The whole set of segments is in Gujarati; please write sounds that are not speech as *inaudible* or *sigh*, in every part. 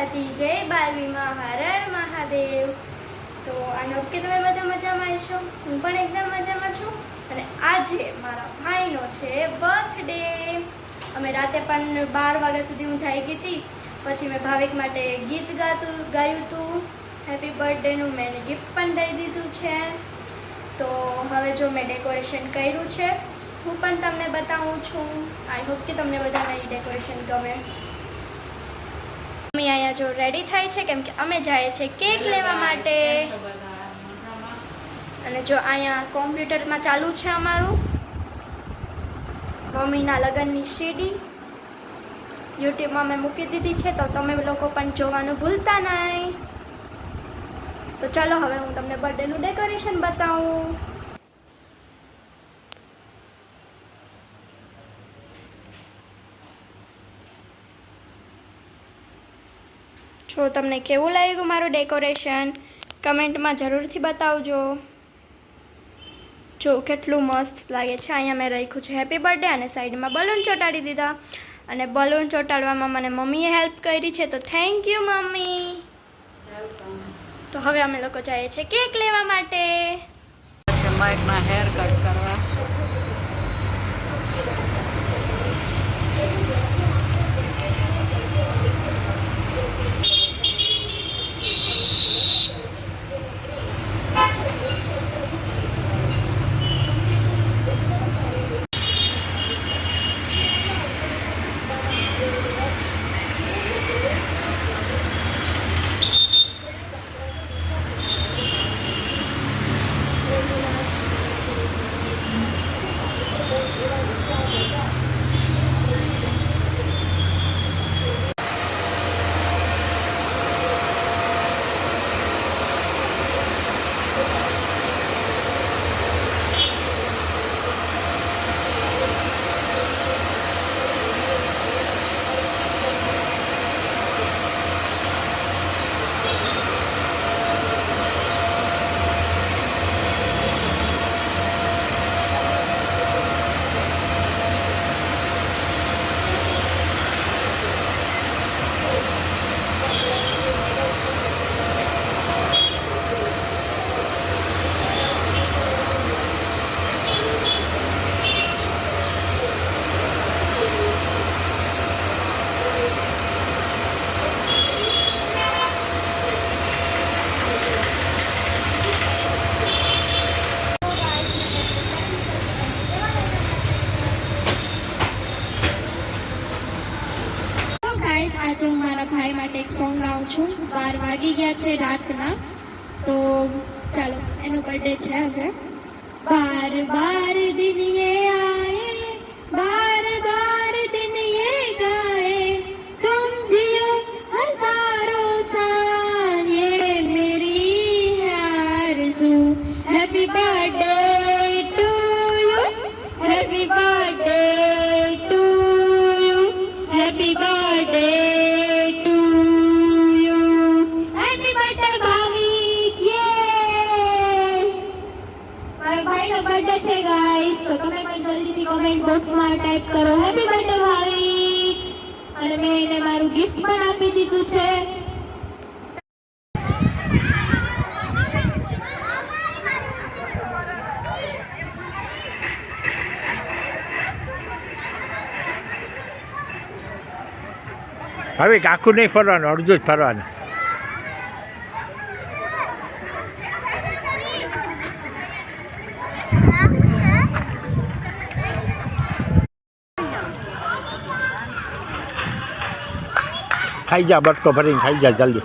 માતાજી જય બાલવીમાં હર હર મહાદેવ. તો આઈ હોપ કે તમે બધા મજામાં હશો? હું પણ એકદમ મજામાં છું. અને આજે મારા ભાઈનો છે બર્થડે અમે રાતે પણ બાર વાગ્યા સુધી હું જાગી ગઈ હતી. પછી મેં ભાવિક માટે ગીત ગાતું, ગાયું હતું હેપી બર્થડેનું મેં એને ગિફ્ટ પણ દઈ દીધું છે. તો હવે જો મેં ડેકોરેશન કર્યું છે, હું પણ તમને બતાવું છું. આઈ હોપ કે તમને બધાને એ ડેકોરેશન ગમે. મમ્મી અહીંયા જો રેડી થાય છે કેમ કે અમે જઈએ છીએ કેક લેવા માટે. અને જો અહીંયા કોમ્પ્યુટરમાં ચાલુ છે અમારું. મમ્મીના લગ્નની સીડી. યુટ્યુબમાં મેં મૂકી દીધી છે તો તમે લોકો પણ જોવાનું ભૂલતા નહીં. તો ચાલો હવે હું તમને બર્થડેનું ડેકોરેશન બતાવું. જો તમને કેવું લાગ્યું મારું ડેકોરેશન? કમેન્ટમાં જરૂરથી બતાવજો. જો કેટલું મસ્ત લાગે છે. અહીંયા મેં રાખ્યું છે હેપી બર્થડે અને સાઈડમાં બલૂન ચોંટાડી દીધા. અને બલૂન ચોંટાડવામાં મને મમ્મીએ હેલ્પ કરી છે તો થેન્ક યુ મમ્મી. તો હવે અમે લોકો જઈએ છીએ કેક લેવા માટે. હેર કટ કરવા કરો. હેપી બર્થડે ભાવિક અને મેં એને મારું ગિફ્ટ પણ આપી દીધું છે. હવે આખું નહીં ફરવાનું, અડધું જ ફરવાનું. ખાઈ જા બટકો ભરીને ખાઈ જા જલ્દી.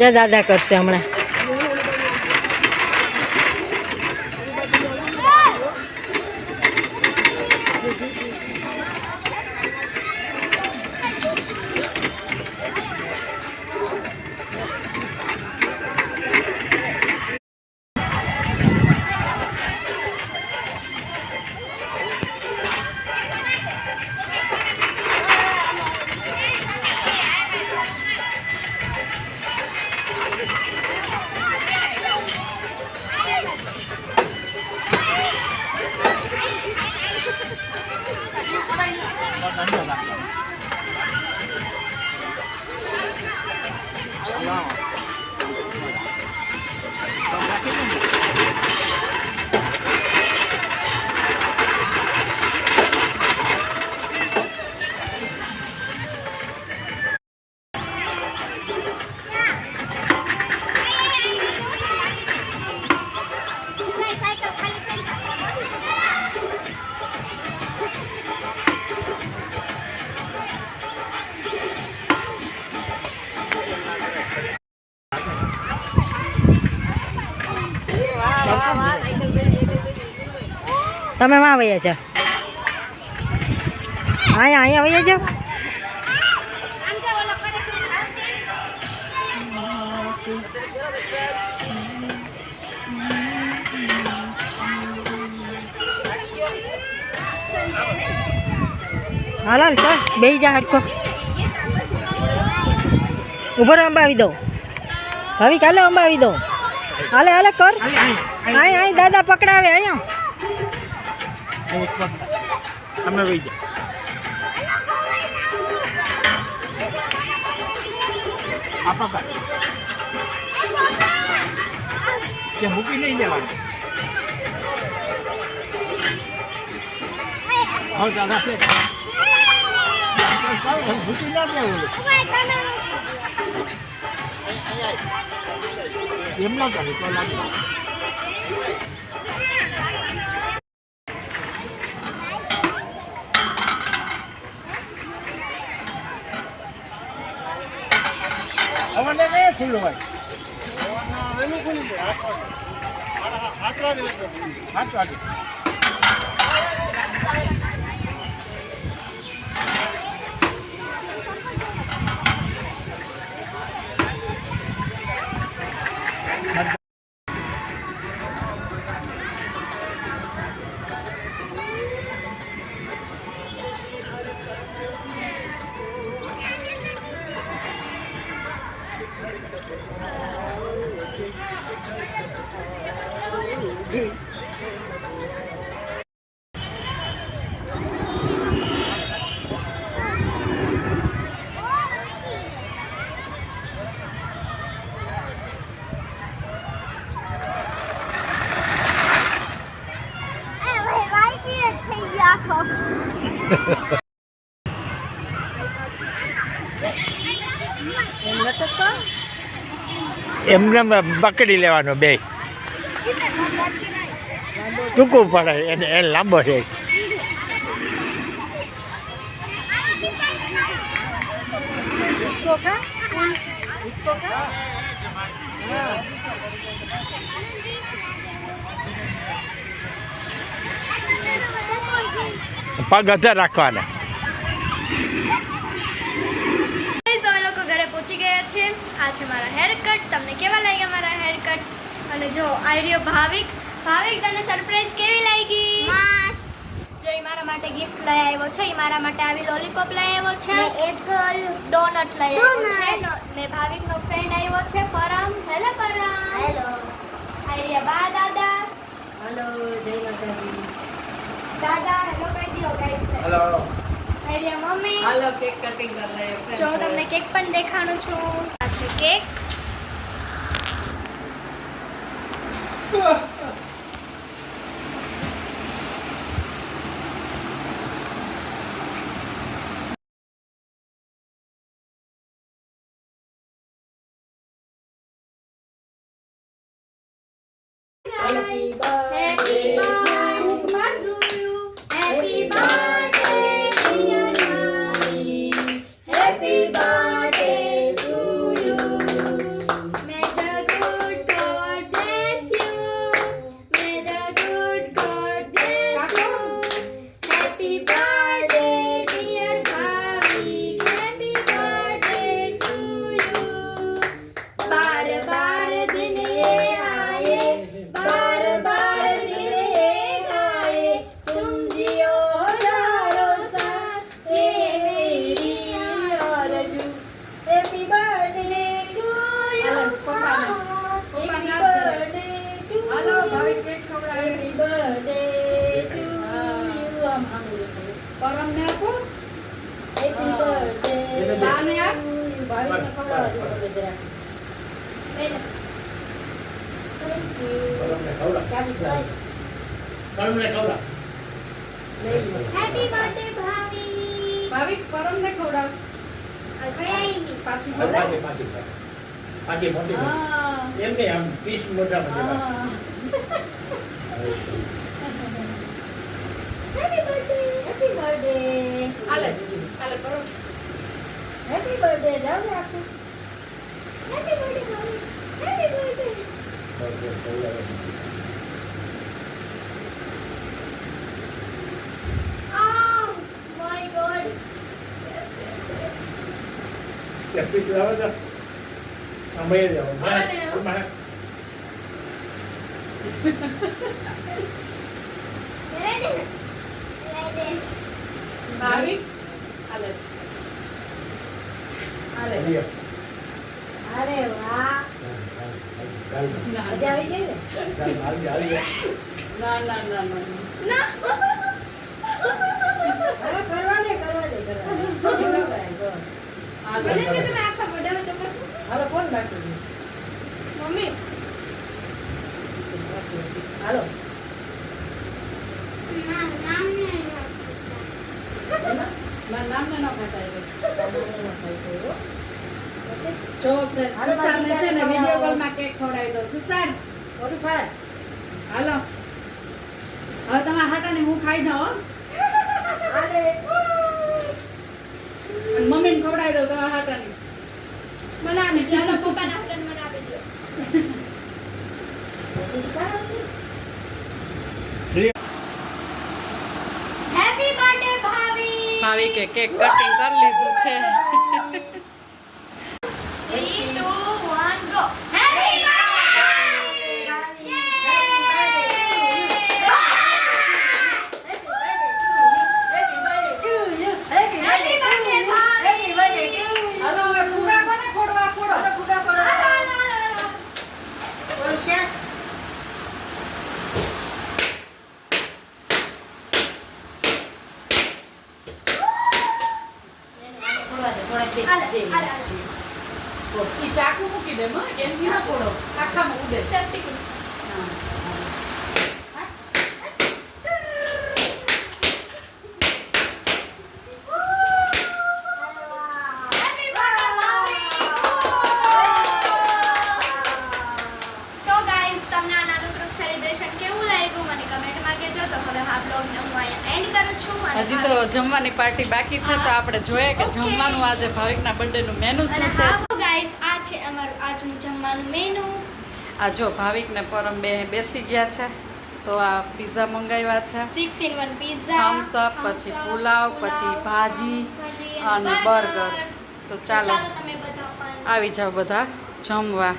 જા દાદા કરશે હમણાં. તમે માં વયા જાઓ. અહીંયા અહીંયા વયા જાઓ. હાલો ચાલ બે જા હરકો ઊભો રહો અંબાવી દઉં. હવે કાલે અંબાવી દઉં. હાલે હાલે કર. અહીં અહીં દાદા પકડાવે અહીંયા. તમે વહી જાઓ આપો કા કે મૂકી નહીં દેવાનું. હવે દાદા છે. મૂકી ના દેવું એમ ન કરે, તો લાગે. હવે ને ખુલ્લું હોય. સાત વાગે โอ้ยโอ้ย એમને પકડી લેવાનો બે. ટૂંકું પડે એને એ લાંબો છે. પગ અધર રાખવાના Guys, અમે લોકો ઘરે પહોંચી ગયા છે. આ છે મારા હેર કટ તમને કેવા લાગ્યા મારા હેર કટ અને જો આઈડિયો ભાવિક. ભાવિક તને સરપ્રાઈઝ કેવી લાગી? જો એ મારા માટે ગિફ્ટ લઈ આવ્યો છે. એ મારા માટે આવી લોલીપોપ લઈ આવ્યો છે. એક ડોનટ લઈ આવ્યો છે. નો- ને ભાવિકનો ફ્રેન્ડ આવ્યો છે Param. Hello Param. Hello idea બા દાદા. હેલો જય માતાજી. દાદા હેલો કહી દો ગાઈસ હલો આઈડિયા મમ્મી હાલો કેક કટિંગ કર લે જો હું તમને કેક પણ દેખાડું છું. આ છે કેક *laughs* *laughs* *laughs* કરમ ને આપો બાને આપ હેપી બર્થડે ભાવિક ભાવિક પરમ ને ખવડાવ પાછી પાછી પાછી પાછી મોટી એમ કે આમ પીસ મોટા મોટા બર્થડે હાલે હાલે કરો. હેપી બર્થડે જાવ ને આખું. હેપી બર્થડે હેપી બર્થડે પરમને ખવડાવે. Oh my god. એક પીસ લાવો તો. ભાવિક હાલે અરે અરે વાહ મજા આવી ગઈ ને. ના ના ના ના કરવા દે કરવા દે કરવા કોણ બાકી મમ્મી. હાલો ના ને. મારા નામને ન ન? જો છે ને વીડિયો કોલમાં કેક ખવડાવી દઉં તુષાર મોટું ફાડ. હાલો હવે તમારા હાટાને હું ખાઈ જાઉં હો. મમ્મીને ખવડાવી દઉં તમારા હાટાને મને આપી દો પપ્પાના હાથને મને આપી દો મોટું ફાડ. હેપી બર્થડે ભાભી કે કેક કટિંગ કરી લીધું છે 3 2 1 ગો હેપી હાલો હવે ફુગા કોને ફોડવા ફોડો ઓલું ક્યાં? થોડા દે, થોડા દે, હાલે, દે. હાલે, હાલે. ઈ ચાકુ મૂકી દે માં એમથી ના ફોડો આખામાં ઉડે સેફટી પિન છે હા. હેપી બર્થડે તો ગાઈઝ તમને આ નાનકડું સેલિબ્રેશન કેવું લાગ્યું મને કમેન્ટમાં કહેજો તો હવે આ બ્લોગને હું અહીંયા એન્ડ કરું છું અને હજી તો જમવાની પાર્ટી બાકી છે તો આપણે જોઈએ કે જમવાનું આજે ભાવિકના બર્થડેનું મેનુ શું છે? હા આ છે અમારું આજનું જમવાનું મેનુ આ જો ભાવિક ને પરમ બે બેસી ગયા છે તો આ પીઝા મંગાવ્યા છે. Six in one pizza Thums Up પછી પુલાવ પછી ભાજી અને બર્ગર તો ચાલો. આવી જાઓ બધા જમવા.